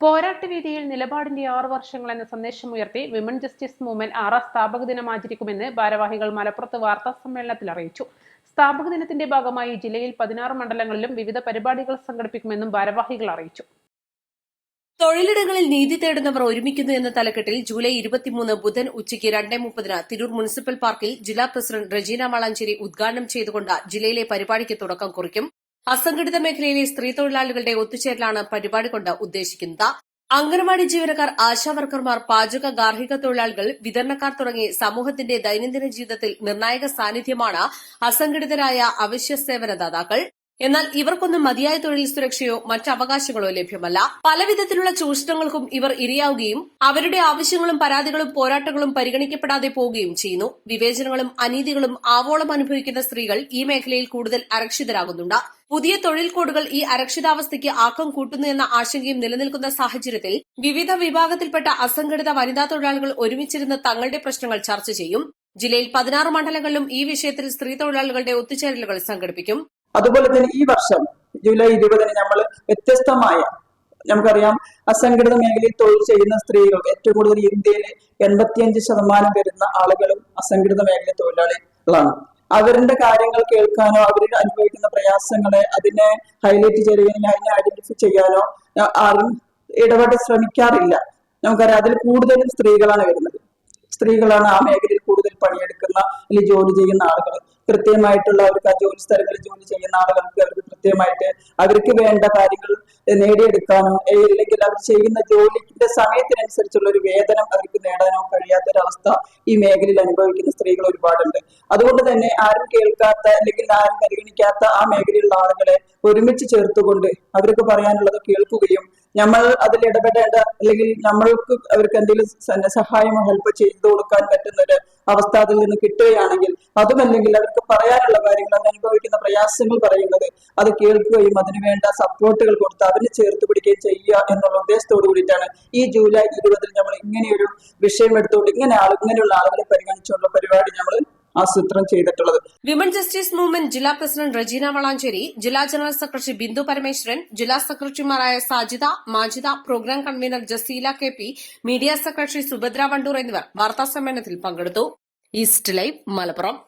പോരാട്ടവേദിയിൽ നിലപാടിന്റെ ആറ് വർഷങ്ങൾ എന്ന സന്ദേശം ഉയർത്തി വിമൻ ജസ്റ്റിസ് മൂവ്മെന്റ് ആറാം സ്ഥാപക ദിനം ആചരിക്കുമെന്ന് ഭാരവാഹികൾ മലപ്പുറത്ത് വാർത്താ സമ്മേളനത്തിൽ അറിയിച്ചു. സ്ഥാപക ദിനത്തിന്റെ ഭാഗമായി ജില്ലയിൽ പതിനാറ് മണ്ഡലങ്ങളിലും വിവിധ പരിപാടികൾ സംഘടിപ്പിക്കുമെന്നും ഭാരവാഹികൾ അറിയിച്ചു. തൊഴിലിടങ്ങളിൽ നീതി തേടുന്നവർ ഒരുമിക്കുന്നു എന്ന തലക്കെട്ടിൽ ജൂലൈ ഇരുപത്തിമൂന്ന് ബുധൻ ഉച്ചയ്ക്ക് രണ്ടേ മുപ്പതിന് തിരൂർ മുനിസിപ്പൽ പാർക്കിൽ ജില്ലാ പ്രസിഡന്റ് റജീന വളാഞ്ചേരി ഉദ്ഘാടനം ചെയ്തുകൊണ്ട് ജില്ലയിലെ പരിപാടിക്ക് തുടക്കം കുറിക്കും. അസംഘടിത മേഖലയിലെ സ്ത്രീ തൊഴിലാളികളുടെ ഒത്തുചേരലാണ് പരിപാടി കൊണ്ട് ഉദ്ദേശിക്കുന്നത്. അംഗനവാടി ജീവനക്കാർ ആശാവർക്കർമാർ പാചക ഗാർഹിക തൊഴിലാളികൾ വിതരണക്കാർ തുടങ്ങി സമൂഹത്തിന്റെ ദൈനംദിന ജീവിതത്തിൽ നിർണായക സാന്നിധ്യമാണ് അസംഘടിതരായ അവശ്യ സേവനദാതാക്കൾ എന്നാൽ ഇവർക്കൊന്നും മതിയായ തൊഴിൽ സുരക്ഷയോ മറ്റ് അവകാശങ്ങളോ ലഭ്യമല്ല. പലവിധത്തിലുള്ള ചൂഷണങ്ങൾക്കും ഇവർ ഇരയാവുകയും അവരുടെ ആവശ്യങ്ങളും പരാതികളും പോരാട്ടങ്ങളും പരിഗണിക്കപ്പെടാതെ പോവുകയും ചെയ്യുന്നു. വിവേചനങ്ങളും അനീതികളും ആവോളം അനുഭവിക്കുന്ന സ്ത്രീകൾ ഈ മേഖലയിൽ കൂടുതൽ അരക്ഷിതരാകുന്നുണ്ട്. പുതിയ തൊഴിൽ കോഡുകൾ ഈ അരക്ഷിതാവസ്ഥയ്ക്ക് ആക്കം കൂട്ടുന്നു എന്ന ആശങ്കയും നിലനിൽക്കുന്ന സാഹചര്യത്തിൽ വിവിധ വിഭാഗത്തിൽപ്പെട്ട അസംഘടിത വനിതാ തൊഴിലാളികൾ ഒരുമിച്ചിരുന്ന് തങ്ങളുടെ പ്രശ്നങ്ങൾ ചർച്ച ചെയ്യും. ജില്ലയിൽ പതിനാറ് മണ്ഡലങ്ങളിലും ഈ വിഷയത്തിൽ സ്ത്രീ തൊഴിലാളികളുടെ ഒത്തുചേരലുകൾ സംഘടിപ്പിക്കും. അതുപോലെ തന്നെ ഈ വർഷം ജൂലൈ ഇരുപതിന് നമ്മൾ വ്യത്യസ്തമായ നമുക്കറിയാം അസംഘടിത മേഖലയിൽ തൊഴിൽ ചെയ്യുന്ന സ്ത്രീകൾ ഏറ്റവും കൂടുതൽ ഇന്ത്യയിൽ എൺപത്തിയഞ്ച് ശതമാനം വരുന്ന ആളുകളും അസംഘടിത മേഖല തൊഴിലാളികളാണ്. അവരുടെ കാര്യങ്ങൾ കേൾക്കാനോ അവർ അനുഭവിക്കുന്ന പ്രയാസങ്ങളെ അതിനെ ഹൈലൈറ്റ് ചെയ്യുകയോ അതിനെ ഐഡന്റിഫൈ ചെയ്യാനോ ആരും ഇടപെട്ട് ശ്രമിക്കാറില്ല. നമുക്കറിയാം അതിൽ കൂടുതലും സ്ത്രീകളാണ് വരുന്നത്. സ്ത്രീകളാണ് ആ മേഖലയിൽ കൂടുതൽ പണിയെടുക്കുന്ന അല്ലെങ്കിൽ ജോലി ചെയ്യുന്ന ആളുകൾ. കൃത്യമായിട്ടുള്ള അവർക്ക് ആ ജോലി സ്ഥലങ്ങളിൽ ജോലി ചെയ്യുന്ന ആളുകൾക്ക് അവർക്ക് കൃത്യമായിട്ട് അവർക്ക് വേണ്ട കാര്യങ്ങൾ നേടിയെടുക്കാനോ അല്ലെങ്കിൽ അവർ ചെയ്യുന്ന ജോലിന്റെ സമയത്തിനനുസരിച്ചുള്ള ഒരു വേതനം അവർക്ക് നേടാനോ കഴിയാത്തൊരവസ്ഥ ഈ മേഖലയിൽ അനുഭവിക്കുന്ന സ്ത്രീകൾ ഒരുപാടുണ്ട്. അതുകൊണ്ട് തന്നെ ആരും കേൾക്കാത്ത അല്ലെങ്കിൽ ആരും പരിഗണിക്കാത്ത ആ മേഖലയിലുള്ള ആളുകളെ ഒരുമിച്ച് ചേർത്തുകൊണ്ട് അവർക്ക് പറയാനുള്ളത് കേൾക്കുകയും നമ്മൾ അതിൽ ഇടപെടേണ്ട അല്ലെങ്കിൽ നമ്മൾക്ക് അവർക്ക് എന്തെങ്കിലും സഹായമോ ഹെൽപ്പ് ചെയ്തു കൊടുക്കാൻ പറ്റുന്ന ഒരു അവസ്ഥ അതിൽ നിന്ന് കിട്ടുകയാണെങ്കിൽ അതുമല്ലെങ്കിൽ അവർക്ക് പറയാനുള്ള കാര്യങ്ങൾ അവർ അനുഭവിക്കുന്ന പ്രയാസങ്ങൾ പറയുന്നത് അത് കേൾക്കുകയും അതിനുവേണ്ട സപ്പോർട്ടുകൾ കൊടുത്ത് അതിനെ ചേർത്ത് പിടിക്കുകയും ചെയ്യുക എന്നുള്ള ഉദ്ദേശത്തോടു കൂടിയിട്ടാണ് ഈ ജൂലൈ ഇരുപതിൽ നമ്മൾ ഇങ്ങനെയൊരു വിഷയം എടുത്തുകൊണ്ട് ഇങ്ങനെ ആൾ ഇങ്ങനെയുള്ള ആളുകളെ പരിഗണിച്ചുള്ള പരിപാടി നമ്മൾ ആസൂത്രണം ചെയ്തിട്ടുള്ളത്. വിമൻ ജസ്റ്റിസ് മൂവ്മെന്റ് ജില്ലാ പ്രസിഡന്റ് റജീന വളാഞ്ചേരി ജില്ലാ ജനറൽ സെക്രട്ടറി ബിന്ദു പരമേശ്വരൻ ജില്ലാ സെക്രട്ടറിമാരായ Sajida Majida programme convener Jaseela K P media secretary Subhadra Wandoor എന്നിവർ വാർത്താ സമ്മേളനത്തിൽ പങ്കെടുത്തു. East Live Malappuram.